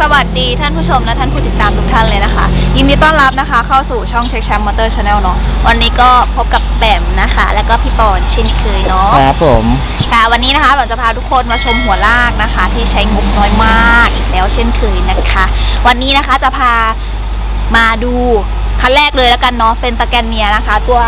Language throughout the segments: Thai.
สวัสดีท่านผู้ชมและท่านผู้ติดตามทุกท่านเลยนะคะ ยินดีต้อนรับนะคะ เข้าสู่ช่องเช็คแชมป์มอเตอร์ชาแนลเนาะวันนี้ก็พบกับแปมนะคะ แล้วก็พี่ปอนเช่นเคยเนาะครับผมค่ะวันนี้นะคะเราจะพาทุกคนมาชมหัวลากนะคะ ที่ใช้งบน้อยมากอีกแล้วเช่นเคยนะคะ วันนี้นะคะจะพามาดู คันแรกเลยแล้วกันเนาะเป็นสแกนเนียนะคะ ตัว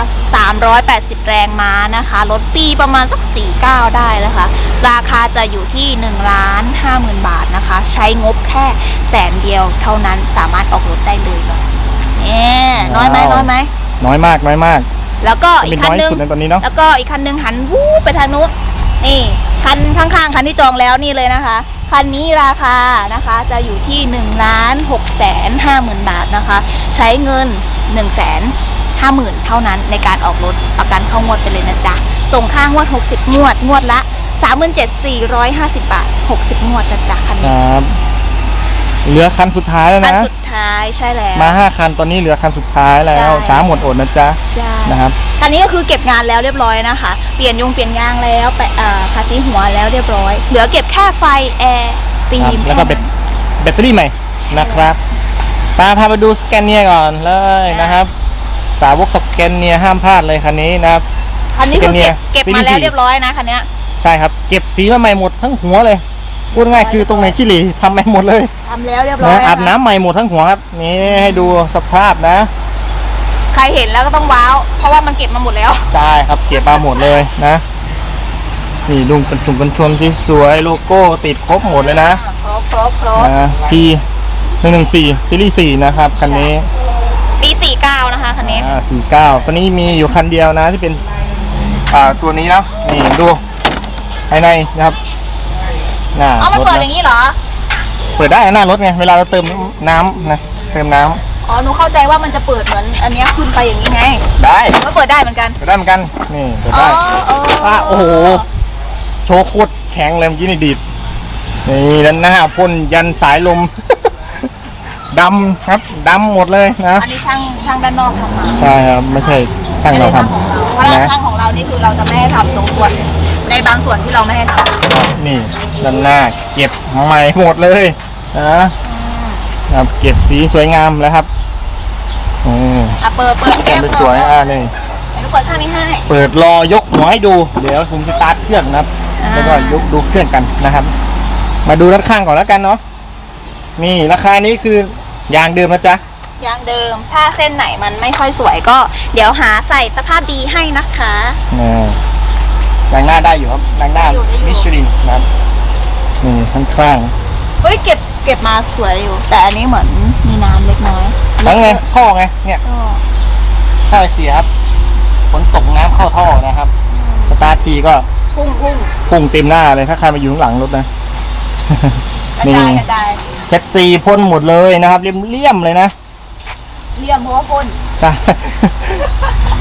380 แรงม้านะคะรถปีประมาณสัก 49 ได้นะคะ ราคาจะอยู่ที่1ล้าน50,000 บาทนะคะ ใช้งบแค่แสนเดียวเท่านั้นสามารถออกรถได้เลยเนาะเนี่ยน้อยไหมน้อยไหมน้อยมากน้อยมาก แล้วก็อีเป็กนคันน้อยนึงสุดในตอนนี้เนาะแล้วก็อีกคันหนึงหันวูบไปทางนู้นนี่คันข้างๆคันที่จองแล้วนี่เลยนะคะ คันนี้ราคานะคะจะอยู่ที่1นึ่งล้านหกแสนห้าหมื่นบาทนะคะ ใช้เงิน1นึ่งแสนห้าหมื่นเท่านั้นในการออกรถประกันเข้างวดไปเลยนะจ๊ะ ส่งค่างวด 60 งวด งวดละ 37,450 บาท 60 งวดนะจ๊ะคันนี้รับ เหลือคันสุดท้ายแล้วคันนะ สุดท้ายใช่แล้ว มาห้าคันตอนนี้เหลือคันสุดท้ายแล้ว ใช่ ช้าหมดอดนะจ๊ะใช่นะครับ คันนี้ก็คือเก็บงานแล้วเรียบร้อยนะคะ เปลี่ยนยงเปลี่ยนยางแล้วแปะอ่าคาซีหัวแล้วเรียบร้อย เหลือเก็บแค่ไฟแอร์ฟิครับล์มแล้วก็แบตแบตเตอรี่ใหม่นะครับปาพาไปดูสแกนเนียก่อนเลยนะครับ สาวกสแกนเนียห้ามพลาดเลยคันนี้นะครับ คันนี้คือเป็นเนี่เก็บยเก็บมาซีรีส์แล้วสี่เรียบร้อยนะคันเนี้ย ใช่ครับ เก็บสีมาใหม่หมดทั้งหัวเลย พูดง่ายคือตรงไหนขี้หลีทำใหม่หมดเลยทำแล้วเรียบร้อนะยอาบน้ำใหม่หมดทั้งหัวครับ นี่ให้ดูสภาพนะ ใครเห็นแล้วก็ต้องว้าว เพราะว่ามันเก็บมาหมดแล้ว ใช่ครับเก็บมาหมดเลยนะ นี่ลุงกันชุมกันชนที่สวยโลโก้ติดครบหมดเลยนะครบครบครบนะ P หนึ่งหนึ่งสี่ซีรีส์สี่นะครับคันนี้ปีสี่เก้านะคะคันนี้อ่าสี่เก้าตอนนี้มีอยู่คันเดียวนะที่เป็น อ่าตัวนี้นะนี่ดูภายในนะครับ หน้าเอามันรถเปิดนะอย่างนี้เหรอ เปิดได้หน้ารถไงเวลาเราเติมน้ำนะเติมน้ำอ๋อ หนูเข้าใจว่ามันจะเปิดเหมือนอันเนี้ยขึ้นไปอย่างนี้ไงได้มันเปิดได้เหมือนกัน เปิดได้เหมือนกันนี่เปิดอ๋อได้เอออะโอ้โหโชว์โคตรแข็งเลยเมื่อกี้นี่ดีดนี่ด้านหน้าพ่นยันสายลม ดำครับดำหมดเลยนะอันนี้ช่างช่างด้านนอกทำมาใช่ครับไม่ใช่ช่างเราทไม่ได้ของเราเพราะเราำนะ ช่างของเรานี่คือเราจะไม่ให้ทำตรงส่วน ในบางส่วนที่เราไม่ให้ทำนี่ด้านหน้าเก็บใหม่หมดเลยนะครับเก็บสีสวยงามแล้วครับอืมอะเปิดเปิดเก็แก้บมไปสวยอ่านี่เดี๋ยวหนูเปิดข้างนี้ให้ เปิดรอยกหัวให้ดู เดี๋ยวผมจะสตาร์ทเครื่องนะครับ อ่า แล้วก็ยกดูเครื่องกันนะครับ มาดูด้านข้างก่อนแล้วกันเนาะนี่ราคานี้คือยางเดิมนะจ๊ะ ยางเดิม ถ้าเส้นไหนมันไม่ค่อยสวยก็ เดี๋ยวหาใส่สภาพดีให้นะคะนี่ ยางหน้าได้อยู่ครับยางหน้าได้อยู่ได้อยู่ มิชลินนะครับนี่ข้างเฮ้ยเก็บเก็บมาสวยอยู่ แต่อันนี้เหมือนมีน้ำเล็กน้อยๆทั้งไงท่อไงเนี่ยก็ท่อไอเสียครับฝนตกน้ำเข้าท่อนะครับสตาร์ททีก็พุ่งพุ่งพุ่งเต็มหน้าเลยถ้าใครมาอยู่ข้างหลังรถนะ กระนี่จายกระจายแคทซีพ่นหมดเลยนะครับเลี่ยมๆเลยนะเลี่ยมเพราะว่าพ่น ใช่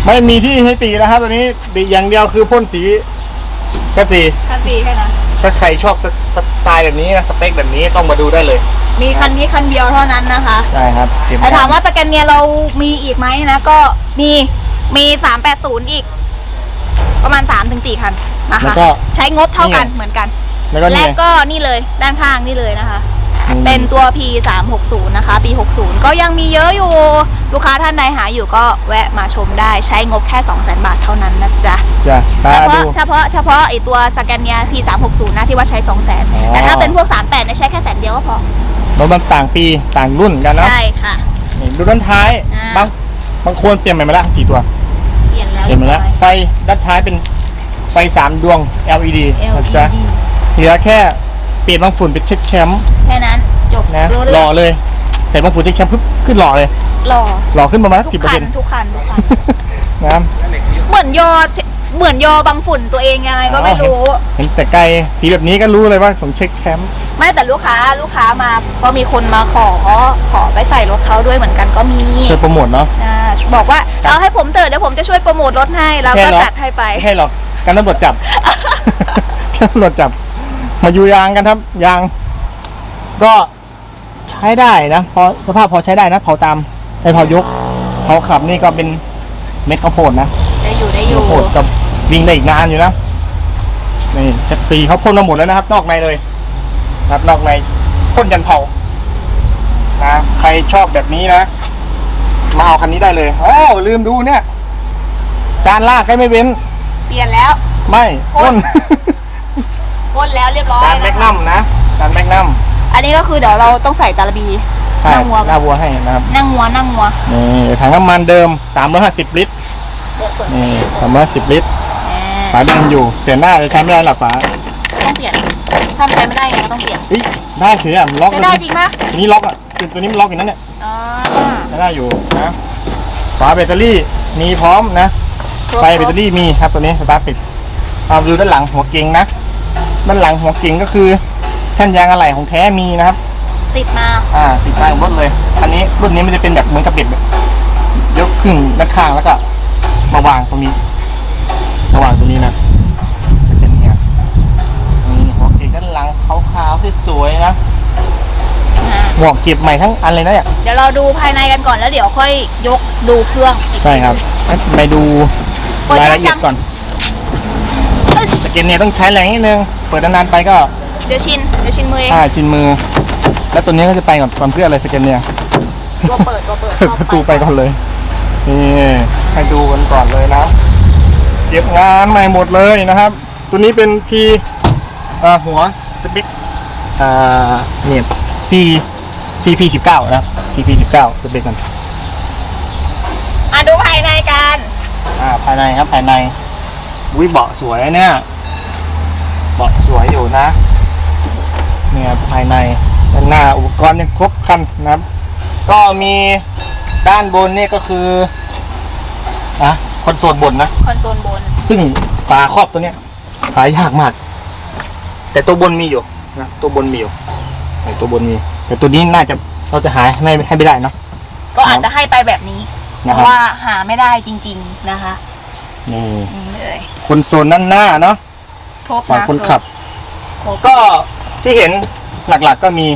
ไม่มีที่ให้ตีแล้วครับตัวนี้ดีอย่างเดียวคือพ่นสี แคทซีคันสีแค่นั้น ถ้าใครชอบสสไตล์แบบนี้นะสเปคแบบนี้ต้องมาดูได้เลยมีคันนี้คันเดียวเท่านั้นนะคะใช่ครับเก็บแต่ถามว่าสแกนเนียเรามีอีกไหมนะ ก็มีมีสามแปดศูนย์อีก ประมาณสามถึงสี่คันนะแล้วคะ ก็ ใช้งบเท่ากันนี่ไงเหมือนกัน แล้วก็และเนี่ยก็นี่เลยด้านข้างนี่เลยนะคะอืม เป็นตัว P 3 6 0นะคะ ปี 60 ก็ยังมีเยอะอยู่ ลูกค้าท่านใดหาอยู่ก็แวะมาชมได้ใช้งบแค่ 2 0 0 0 0 0 บาทเท่านั้นนะจ๊ะ จ้ะเฉตาพาะดูเฉพาะเฉพาะไอตัวสแกนเนีย P 3 6 0นะที่ว่าใช้2 0 0 0 0อ๋อ0แต่ถ้าเป็นพวก 38เนี่ยใช้แค่แสนเดียวก็พอ รถมันต่างปีต่างรุ่นกันเนาะใช่ค่ะ นี่ดูด้านท้าย อ่า บางบางคนเปลี่ยนใหม่มาแล้วสี่ตัว เปลี่ยนแล้วเปลี่ยนมาแล้วไฟด้านท้ายเป็นไฟสามดวง LED นะจ๊ะ LED เหลือแค่ เปลี่ยนบางฝุ่นเป็นเช็คแชมป์แค่นั้นจบนะรู้หเรื่ล่อองเลย ใส่บางฝุ่นเช็คแชมป์ปุ๊บขึ้นหล่อเลยหล่อหล่อขึ้นประมาณสิทุบกเปอร์คัเซ็นนต์ทุกคันทุกคัน นะครับเหมือนยอเหมือนยอบังฝุ่นตัวเองยังไงก็ไม่รู้ เห็นแต่ไกลสีแบบนี้ก็รู้เลยว่าของเช็คแชมป์ไม่แต่ลูกค้าลูกค้ามาก็มีคนมาขอขอไปใส่รถเขาด้วยเหมือนกันก็มีช่วยโปรโมทเนาะ อ่าบอกว่าเอาให้ผมเถอะเดี๋ยวผมจะช่วยโปรโมทรถให้เราแค่ก็เหรอ จัดให้ไป ไม่ให้หรอกการตำรวจจับ การตำรวจจับ มาอยู่ยางกันครับ ยาง ก็ใช้ได้นะพอสภาพพอใช้ได้นะ เผาตามไอเผายกเผาขับนี่ก็เป็นเม็ดข้าวโพดนะได้อยู่ได้อข้ายู่วโพดกับวิ่งได้อีกนานอยู่นะนี่แท็กซี่เขาพ่นมาหมดแล้วนะครับ นอกในเลยครับนอกในพ่นยันเผานะใครชอบแบบนี้นะมาเอาคันนี้ได้เลยโอ้ลืมดูเนี่ยจานลากให้ไม่เว้น เปลี่ยนแล้ว ไม่โอ้ก้ยน พ่นแล้วเรียบร้อยจานแมกนัมนะจานแมกนัมอันนี้ก็คือเดี๋ยวเราต้องใส่จาระบีใช่นั่งวัวหน้าวัวให้นะครับนั่งงัวนั่งงัวนี่ถังน้ำมันเดิม 350 ลิตรเปิดเปิดนี่310ลิตรอ่าฝาเดิมอยู่เปลี่ยนหน้าจะใช้ไม่ได้หรอกฝาต้องเปลี่ยนถ้าใช้ไม่ได้ไงก็ต้องเปลี่ยนเฮ้ยได้เฉยอะมันล็อกใช้ได้จริงปะนี่ล็อกอะคือตัวนี้มันล็อกอยู่นั่นเนี่ยอ๋อใช้ได้อยู่นะฝาแบตเตอรี่มีพร้อมนะครบไฟแบตเตอรี่มีครับตัวนี้สตาร์ทติดเอาดูด้านหลังหัวเก่งนะ ด้านหลังหัวเก่งก็คือแท่นยางอะไหล่ของแท้มีนะครับ ติดมาอ่า ติดมาบนเลย อันนี้รุ่นนี้มันจะเป็นแบบเหมือนกับเบ็ดแบบยกขึ้นด้านข้างแล้วก็มาวางตรงนี้มาวางตรงนี้นะจะเป็นเนี่ยนี่หัวเก็บด้านหลังขาวๆสวยๆนะอ่าหมวกเก็บใหม่ทั้งอันเลยนะเนี่ย เดี๋ยวเราดูภายในกันก่อนแล้วเดี๋ยวค่อยยกดูเครื่องอีก ใช่ครับไปดูรายละเอียดก่อนเอ้ยสเก็ตเนี่ยต้องใช้แรงนิดนึง เปิดนานๆไปก็เดี๋ยวชิน เดี๋ยวชินมือเองอ่าชินมือ แล้วตัวนี้ก็จะไปก่อนก่อนเพื่ออะไรสเก็ตเนี่ยตัวเปิดตัวเปิดเปิดชอบประตูไปก่อนเลย นี่ให้ดูกันก่อนเลยนะ เก็บงานใหม่หมดเลยนะครับ ตัวนี้เป็น P อ่าหัวสปิกอ่าเนี่ย C CP 19นะครับ CP 19สปิกกันอะดูภายในกัน อ่าภายในครับภายในวิเบาะสวยนะเนี่ยเบาะสวยอยู่นะเนี่ยภายในด้านหน้าอุปกรณ์ยังครบครันนะครับ ก็มีด้านบนนี่ก็คือนะคอนโซลบนนะ คอนโซลบน ซึ่งฝาครอบตัวเนี้ยหายากมาก แต่ตัวบนมีอยู่นะตัวบนมีอยู่แต่ตัวบนมี แต่ตัวนี้น่าจะเราจะหายไม่ให้ไม่ได้เนอะก็อาจจะให้ไปแบบนี้เพนะครับราะว่าหาไม่ได้จริง ๆนะคะนี่นี่เลยคอนโซลด้านหน้าเนาะ ครบฝั่งนะคนขับ ครบก็ที่เห็นหลักๆก็มี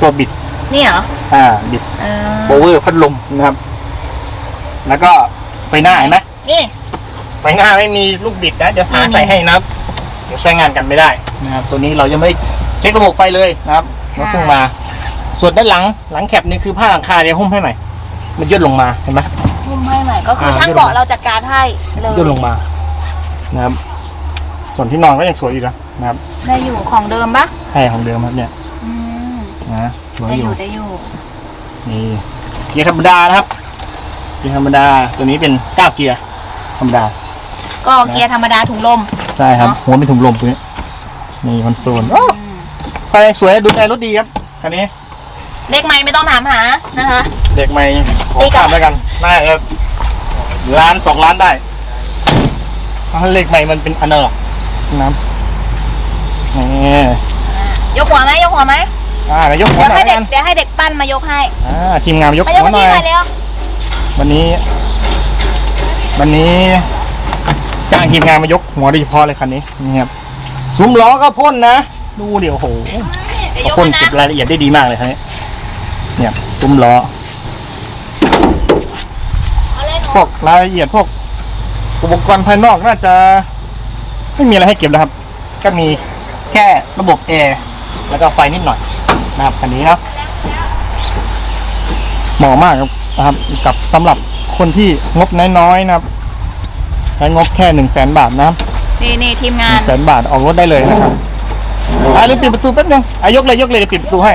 ตัวบิด นี่เหรออ่า บิดเอโบเวอร์พัดลมนะครับ แล้วก็ไฟหน้าเห็นไหมนี่ ไฟหน้าไม่มีลูกบิดนะ เดี๋ยวหานี่ใส่ให้นะครับ เดี๋ยวใช้งานกันไม่ได้นะครับ ตัวนี้เรายังไม่ได้เช็คระบบไฟเลยนะครับรถเพิ่งมา ส่วนด้านหลังหลังแคปนี่คือผ้าหลังคาเดี๋ยวหุ้มให้ใหม่ มันย่นลงมาเห็นไหม หุ้มให้ใหม่ก็คืออ่าช่างเดี๋ยว เบาะเราจัดการให้เลยย่นลงมานะครับ ส่วนที่นอนก็ยังสวยอยู่นะนะครับได้อยู่ของเดิมปะใช่ของเดิมครับเนี่ยอืมนะสวยได้ออยู่ยู่ได้อยู่นี่เกียร์ธรรมดานะครับเกียร์ธรรมดาตัวนี้เป็นเก้าเกียร์ธรรมดา ก็เกียร์ธรรมดาถุงลม ใช่ครับ เนอะ หัวเป็นถุงลมตัวนี้นี่คอนโซลโอ้อืมไฟสวยดูแลรถดีครับคันนี้ เลขไม่ไม่ต้องถามหานะคะ เด็กใหม่ขอตีกลับข้ามแล้วกันน่าจะล้านสองล้านได้เพราะเลขใหม่มันเป็นอันนั้นหรอก นะครับนี่ยกหัวไหมยกหัวไหมอ่าเดี๋ยวยกหัวเดี๋ยวหน่อให้ยเด็กักนเดี๋ยวให้เด็กปั้นมายกให้อ่าทีมงานยกมายกหัวหน่นี่อยหน่อยเร็ววันนี้ วันนี้จ้างทีมงานมายกหัวโดยเฉพาะเลยคันนี้นี่ครับซุ้มล้อก็พ่นนะ ดูเดี๋ยวโอ้โหเดี๋ยวยกพ่นให้เก็บนะรายละเอียดได้ดีมากเลยคันนี้เนี่ยซุ้มล้อเอาเลยหนูพวกรายละเอียดพวก อุปกรณ์ภายนอกน่าจะ ไม่มีอะไรให้เก็บนะครับ ก็มีแค่ระบบแอร์แล้วก็ไฟนิดหน่อยนะครับคันนี้นะเหมาะมากครับนะครับ กับสำหรับคนที่งบน้อยๆนะครับใช้งบแค่หนึ่งแสนบาทนะครับนี่นี่ทีมหงานึ่นงแสนบาทออกรถได้เลยนะครับอะลืมปิดประตูแป๊บนึงอะยกเลยยกเลยเดี๋ยวปิดประตูให้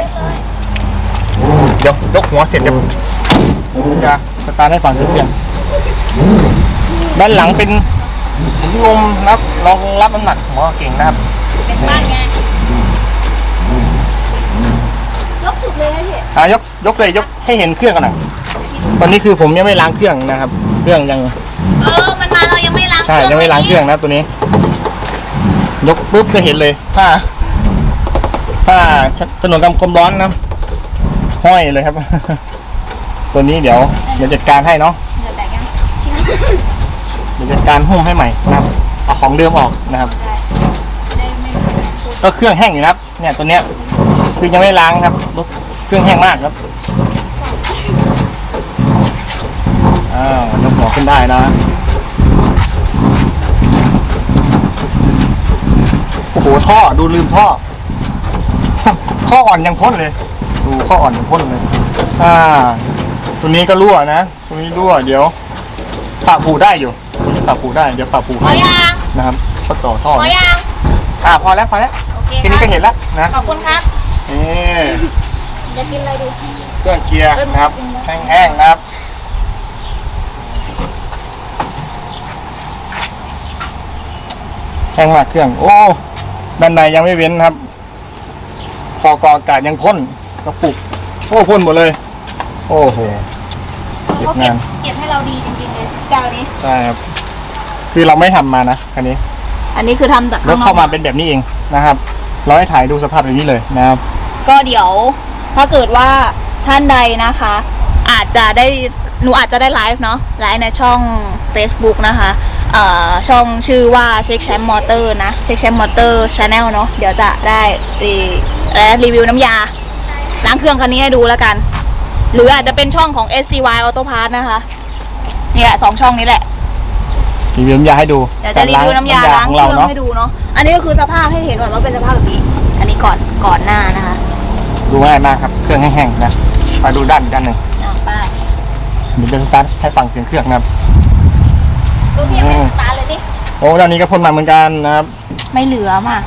เดี๋ยวยกหัวเสร็จเดี๋ยวผมจะสตาร์ทให้ฟังเพื่อนๆด้านหลังเป็นถุงลมนะครับ รองรับน้ำหนักหัวเก่งนะครับ เป็นบ้านไงยกสุดเลยนะพี่อะยกยกเลยยกให้เห็นเครื่องกันหน่อยตอนนี้คือผมยังไม่ล้างเครื่องนะครับ เครื่องยังเออมันมาเรายังไม่ล้างใช่ยังไม่ล้างเครื่องนะตัวนี้ ยกปุ๊บก็เห็นเลย ถ้า ถ้าถนนกำกลมร้อนนะห้อยเลยครับ ตัวนี้เดี๋ยวเดี๋ยวจัดการให้เนาะเดี๋ยวแตกยังเดี๋ยวจัดการหุ้มให้ใหม่นะครับ เอาของเดิมออกนะครับ ก็เครื่องแห้งอยู่นะครับ เนี่ยตัวเนี้ยคือยังไม่ล้างครับรถเครื่องแห้งมากครับอ้าวยกหัวขึ้นได้นะโอ้โหท่อดูลืมท่อท่ออ่อนยังพ้นเลย ดูข้ออ่อนของพ่นเลย อ่า ตัวนี้ก็รั่วนะตัวนี้รั่วเดี๋ยวปะผูได้อยู่ปะผูได้เดี๋ยวปะผูให้ นะครับก็ต่อท่อพอยังอ่าพอแล้วพอแล้วโอเคทีนี้ก็เห็นแล้วนะขอบคุณครับนี่จะกินอะไรดีเครื่องเกียร์นะครับแห้งๆนะครับแห้งมากเครื่อง โอ้ด้านในยังไม่เว้นครับพอกรองอากาศยังพ่นกระปุกโอ้พ่นหมดเลย โอ้โหคือเขาเก็บเก็บให้เราดีจริงๆเลยเจ้านี้ใช่ครับ คือเราไม่ทำมานะคันนี้ อันนี้คือทำจากรถข้างนเข้าอกมาเป็นแบบนี้เองนะครับ เราให้ถ่ายดูสภาพแบบนี้เลยนะครับ ก็เดี๋ยว ถ้าเกิดว่าท่านใดนะคะ อาจจะได้หนูอาจจะได้ไลฟ์เนาะไลฟ์ในช่อง Facebook นะคะเอ่อช่องชื่อว่าเช็คแชมป์มอเตอร์นะเช็คแชมป์มอเตอร์ชาแนลเนาะเดี๋ยวจะได้รีและรีวิวน้ำยาล้างเครื่องคันนี้ให้ดูแล้วกัน หรืออาจจะเป็นช่องของ SCY Auto Parts นะคะนี่แหละสองช่องนี้แหละ รีวิวน้ำยาให้ดูเดี๋ยวจะรีวิวน้ำยาล้างของเคเรารื่องเนาะให้ดูเนาะ อันนี้ก็คือสภาพให้เห็นก่อนว่าเป็นสภาพแบบนี้ อันนี้ก่อนก่อนหน้านะคะ ดูง่ายมากครับ เครื่องแห้งๆนะมาดูด้านอีกด้านหนึ่งอะไป้ายเดี๋ยวจะสตาร์ทให้ฟังเสียงเครื่องนะครับตัวพี่ยังไม่สตาร์ทเลยดิโอ้ด้านนี้ก็พ่นมาเหมือนกันนะครับ ไม่เหลือมาก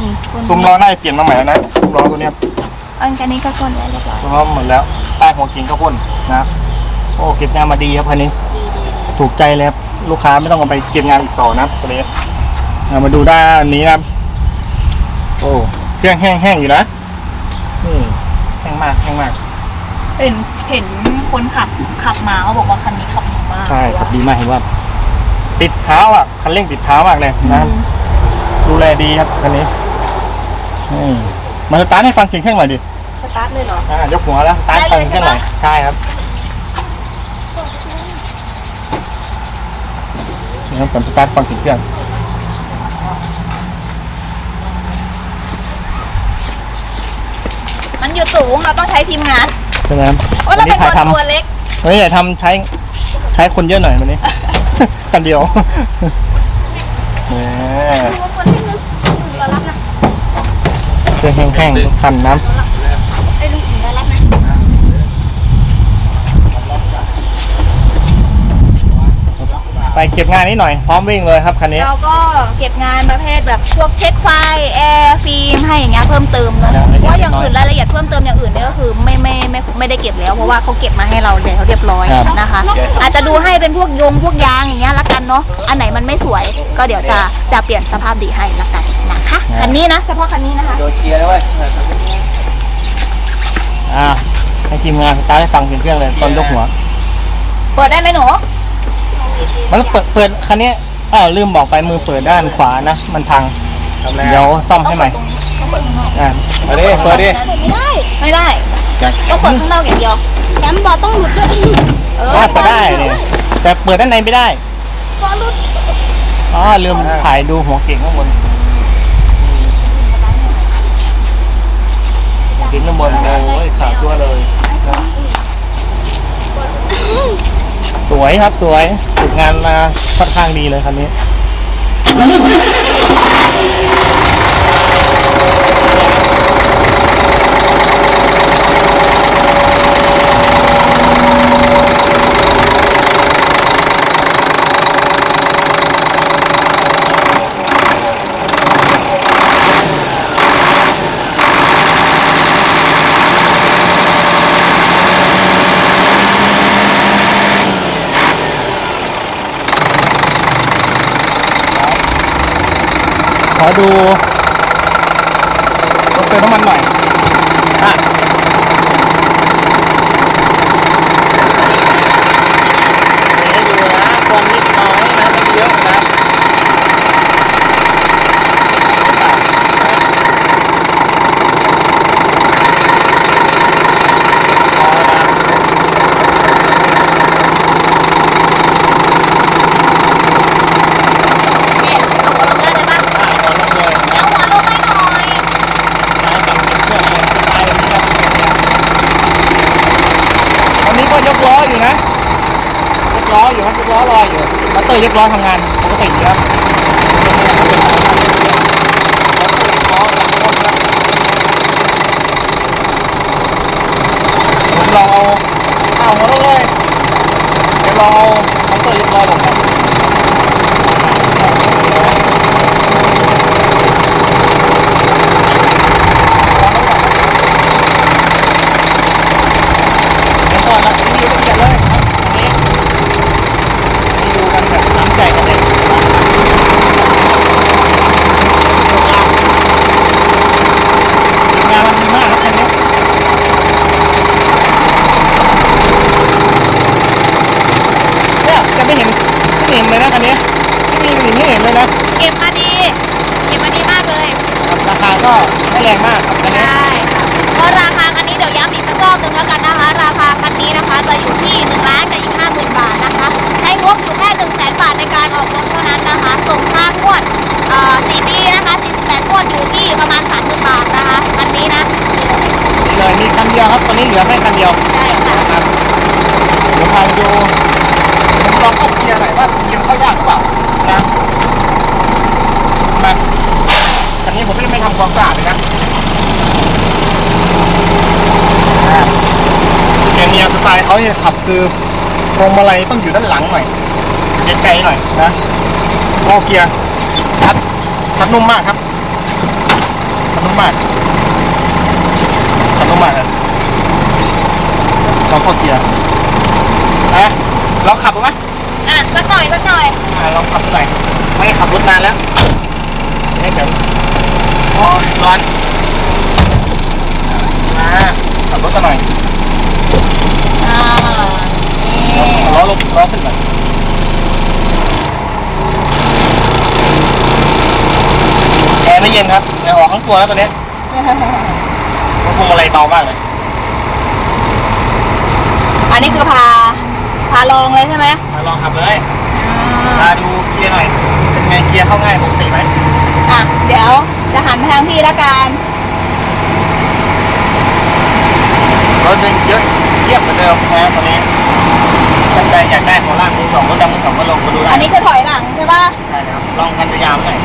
นี่คนซุ้มล้อหน้าเปลี่ยนมาใหม่แล้วนะซุ้มล้อตัวเนี้ยอันนี้ก็คนแล้วเรียบร้อยซุ้มล้อหมดแล้วใต้หัวเกียงก็พ่นนะครับโอ้เก็บงานมาดีครับคันนี้ดีดีถูกใจเลยครับ ลูกค้าไม่ต้องเอาไปเก็บงานอีกต่อนะครับตัวนี้เอามาดูด้านนี้นะครับ โอ้เครื่องแห้งๆอยู่นะนี่แห้งมากแห้งมาก เห็นเห็นคนขับขับมาเขาบอกว่าคันนี้ขับดีมากใช่ขับดีมากเห็นว่า ติดเท้าอะคันเร่งติดเท้ามากเลยอืนะครับมดูแลดีครับคันนี้นี่มาสตาร์ทให้ฟังเสียงเครื่องหน่อยดิสตาร์ทเลยเหรออ่ายกหัวแล้วสตาร์ทได้ฟัเลงยเสียงเครื่องหน่อยใช่ปะใช่ครับ นี่ครับผมสตาร์ทฟังเสียงเครื่องมันอยู่สูงเราต้องใช้ทีมงานใช่ไหมครับว่าเราวัเป็นนี้คถ่ายนทำตัวเล็กวันนี้ถ่ายทำใช้ใช้คนเยอะหน่อยวันนี้ กันเดียวแหมคือว่าคนที่นึกถึงเรารับนะเครื่องแห้งๆทุกคันน้ไอ้ลุงถึงเรารับนะำ ไปเก็บงานนิดหน่อยพร้อมวิ่งเลยครับคันนี้ เราก็เก็บงานประเภทแบบพวกเช็คไฟแอร์ฟิล์มให้อย่างเงี้ยเพิ่มเติมเนอะรายละเอียดเพราะอย่างอื่นน้อยรายละเอียดเพิ่มเติมอย่างอื่นเนี่ยก็คือไม่ไม่ไม่ไม่ได้เก็บแล้วเพราะว่าเขาเก็บมาให้เราแล้วเรียบร้อยครับ นะคะ อาจจะดูให้เป็นพวกยงพวกยางอย่างเงี้ยละกันเนาะอันไหนมันไม่สวยก็เดี๋ยวจะจะเปลี่ยนสภาพดีให้ละกันนะคะคันนี้นะเฉพาะคันนี้นะคะ โดนเกียร์แล้วเว้ยอ่าให้ทีมงานสตาร์ทให้ฟังเสียงเครื่องเลยตอนยกหัว เปิดได้ไหมหนู มันเปิดเปิดคันนี้อ้าวลืมบอกไปมือเปิดด้านขวานะ มันพังเดี๋ยวซ่อมต้องให้ใหเปิม่ดตรงนี้ต้องเปิดข้างนอกอ่าเอาดิเปิดดิเปิดไม่ได้ ไม่ได้ ต้องเปิดข้างนอกอย่างเดียวแถมบอต้องหลุดด้วยเอออ่าเปิดได้เนี่ยแต่เปิดด้านในไม่ได้บอหลุดอ๋อลืมถ่ายดูหัวเก่งข้างบนหัวเก่งข้างบนโอ้ยขาดตัวเลย สวยครับสวยฝึกงานมาค่อนข้างดีเลยคันนี้ ดูรถเติมน้ำมันหน่อยอะให้ดูนะควันนิดน้อยนะไม่เยอะนะพอนะ เนี่ยเอาหัวลงได้เลยปะ อะเอาลงเลยนะ เอาหัวลงให้หน่อย นะกับเครื่องอะไรสไตล์แบบนี้ครับตอนนี้ก็ยกล้ออยู่นะ ยกล้ออยู่ครับยกล้อลอยอยู่มอ เรียบร้อยทำงานปกติครับ ก็ไม่แรงมากครับอันนี้ ใช่ค่ะก็ราคาคันนี้เดี๋ยวย้ำอีกสักรอบหนึ่งแล้วกันนะคะ ราคาคันนี้นะคะจะอยู่ที่1ล้านกับอีก50,000 บาทนะคะ ใช้งบอยู่แค่1 0 0 0 0แบาทในการออกรถเท่านั้นนะคะ ส่งค่างวดเอ่อ4ปีนะคะ48งวดอยู่ที่ประมาณ30,000บาทนะคะคันนี้นะ นี่เลยมี คันเดียวครับตอนนี้เหลือแค่คันเดียวใช่ค่ะนะครับเดี๋ยวพาไปดูผมลองเข้าเกียร์หน่อยว่าเกียร์เข้ายากหรือเปล่านะมาคันนี้ผมไม่ได้ไม่ทำความสะอาดเลยนะอ่าเกียร์เนียสไตล์เขาเนี่ยขับคือพวงมาลัยต้องอยู่ด้านหลังหน่อยไกลๆหน่อยนะโอเกียร์ทัดทัดนุ่มมากครับทัดนุ่มมากทัดนุ่มมากครับ ลองเข้าเกียร์นะลองขับดูไหมอะสักหน่อยสักหน่อยอ่าลองขับดูหน่อยไม่ได้ขับรถนานแล้วนี่เดี๋ยวโอ้ยร้อนมาขับรถกันหน่อยอ่านี่ล้อลงล้อขึ้นก่อนแอร์ไม่เย็นครับแอร์ออกทั้งตัวแล้วตัวเนี้ยมันพวงมาลัยเบามากเลย อันนี้คือพา พาลองเลยใช่ไหมมาลองขับเลยอ่มาาดูเกียร์หน่อย เป็นไงเกียร์เข้าง่ายปกติไหมอะ เดี๋ยวจะหันไปทางพี่ละกัน รถยังเยอะเทียบเหมือนเดิมนะตอนนี้ท่านใดอยากได้ของล่างมือสองรถดำมือสองก็ลงมาดูได้อันนี้คือถอยหลังใช่ปะใช่ครับลองกันยาวๆหน่อย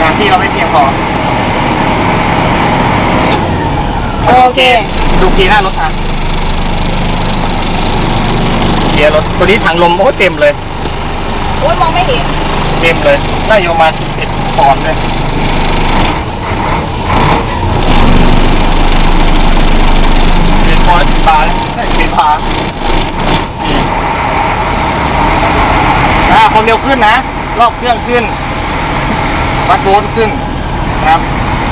งานที่เราไม่เพียงพอโอเค ดูเกียร์หน้ารถทันเกี ยร์รถตัวนี้ถังลมโอ้เต็มเลย โอ้ยมองไม่เห็น เต็มเลยน่าอยู่ประมาณ11ปอนด์เลยเป็นปอนด์สิบบาทได้สิบบาทนี่อ่าความเร็วขึ้นนะ รอบเครื่องขึ้นวัดโวลต์ขึ้นนะครับ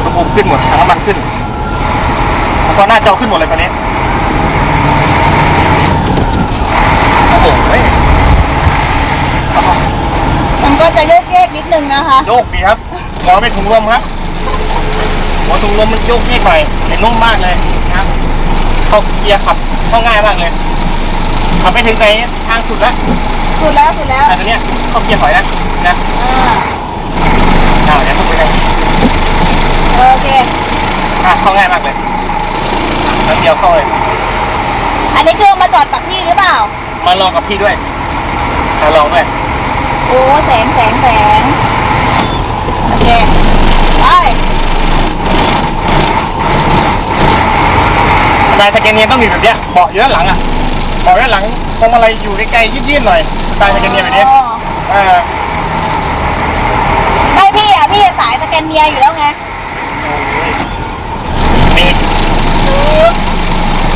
ระบบขึ้นหมดถังน้ำมันขึ้นแล้วก็หน้าจอขึ้นหมดเลยตอนนี้ โอ้โหเฮ้ยอ๋อ มันก็จะโยกเยกนิดนึงนะ คะโยกดีครับหัวเป็นถุงลมครับหัวถุงลมมันโยกเยกหน่อยแต่นุ่มมากเลยนะครับเข้าเกียร์ขับเข้าง่ายมากเลยขับไปถึงไหนทางสุดแล้วสุดแล้วสุดแล้วแต่ตัวเนี้ยเข้าเกียร์ถอยแล้วนะอ่าอ่าเดี๋ยวพุ่งไปเลยโอเคอะเข้าง่ายมากเลยอะแล้วเดียวเข้าเลยอันนี้คือมาจอดกับพี่หรือเปล่า มาลองกับพี่ด้วยมาลองด้วยโอ้แสงแสงแสง โอเค ไปนายสแกนเนียต้องมีแบบเนี้ยเบาะอยู่ด้านหลังอะเบาะด้านหลังพวงมาลัยอยู่ใกล้ๆยืดๆหน่อยสไตล์สแกนเนียแบบนี้อ๋อเออไม่พี่อะพี่สายสแกนเนียอยู่แล้วไงมี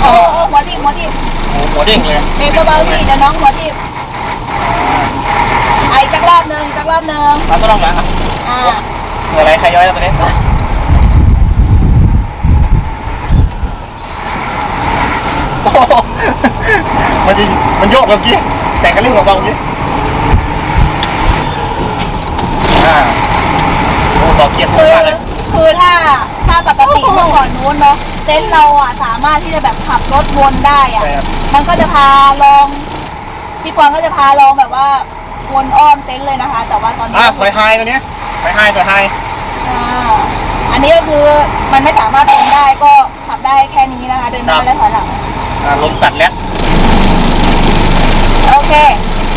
โอ้โอ้หัวทิ่มหัวทิ่มโอ้โหหัวเด้งเลยเบรกเบาๆพี่เดี๋ยวน้องหัวทิ่มอะอีกสักรอบหนึ่งอีกสักรอบหนึ่ง มาสลองนะอ่าเหมือนอะไรใครย้อยแล้วตัวนี้โอ้โหมันยิงมันโยกเมื่อกี้แต่กันเรื่องของเบาเมื่อกี้อ่าโอ้ต่อเกียร์สคืองอมากเลยคือถ้าถ้าปกติเมื่อก่อนนู้นเนาะเต็นท์เราอะสามารถที่จะแบบขับรถวนได้อะ ใช่ครับมันก็จะพาลองพี่กวางก็จะพาลองแบบว่าวนอ้อมเต็นท์เลยนะคะ แต่ว่าตอนนี้อ่าถอยไฮตัวเนี้ย ถอยไฮถอยไฮอ่าอันนี้ก็คือมันไม่สามารถวนได้ก็ขับได้แค่นี้นะคะ เดินหน้าและถอยหลัง อ่าลมตัดแล้ว โอเค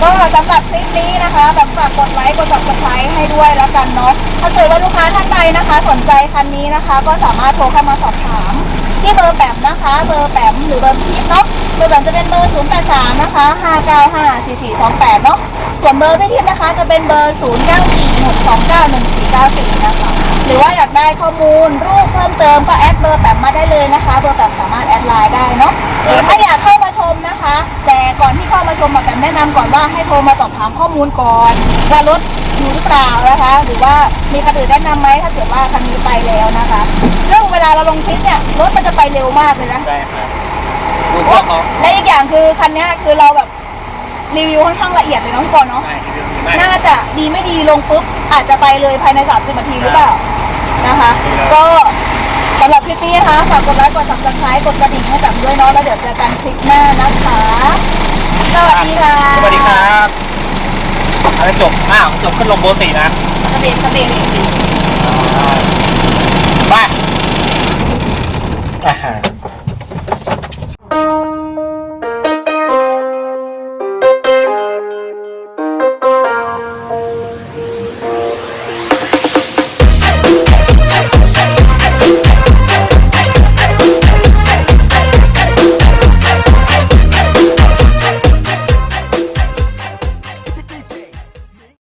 ก็สำหรับคลิปนี้นะคะแบบฝากกดไลค์กด subscribe ให้ด้วยแล้วกันเนาะ ถ้าเกิดว่าลูกค้าท่านใดนะคะ สนใจคันนี้นะคะ ก็สามารถโทรเข้ามาสอบถาม ที่เบอร์แปมนะคะ เบอร์แปมหรือเบอร์พีทเนาะ เบอร์แปมจะเป็นเบอร์ 083 นะคะ 595 4428 เนาะ ส่วนเบอร์พี่ทิพย์นะคะจะเป็นเบอร์ 0946291494 นะคะ หรือว่าอยากได้ข้อมูลรูปเพิ่มเติมก็แอดเบอร์แปมมาได้เลยนะคะ เบอร์แปมสามารถแอดไลน์ได้เนาะหรือถ้าอยากเข้ามาชมนะคะ แต่ก่อนที่เข้ามาชมอะแปมแนะนำก่อนว่าให้โทรมาสอบถามข้อมูลก่อนว่ารถอยู่หรือเปล่านะคะ หรือว่ามีคันอื่นแนะนำไหมถ้าเกิดว่าคันนี้ไปแล้วนะคะ ซึ่งเวลาเราลงคลิปเนี่ยรถมันจะไปเร็วมากเลยนะใช่ครับดูพวกเขาและอีกอย่างคือคันเนี้ยคือเราแบบ รีวิวค่อนข้างละเอียดเลยเน้องก่อนเนาะใช่ที่เดิมได้น่าจะดีไม่ดีลงปุ๊บ อาจจะไปเลยภายใน 30 นาทีหรือเปล่าแนะคะก็สำหรับคลิปนี้นะคะฝากกดไลค์กด subscribe กดกระดิ่งให้แบบด้วยเนาะแล้วเดี๋ยวเจอกันคลิปหน้านะคะ สวัสดีค่ะสวัสดีครับอะไรจบอ้าวจบขึ้นลงโบตินะกระเบนกระเบนไป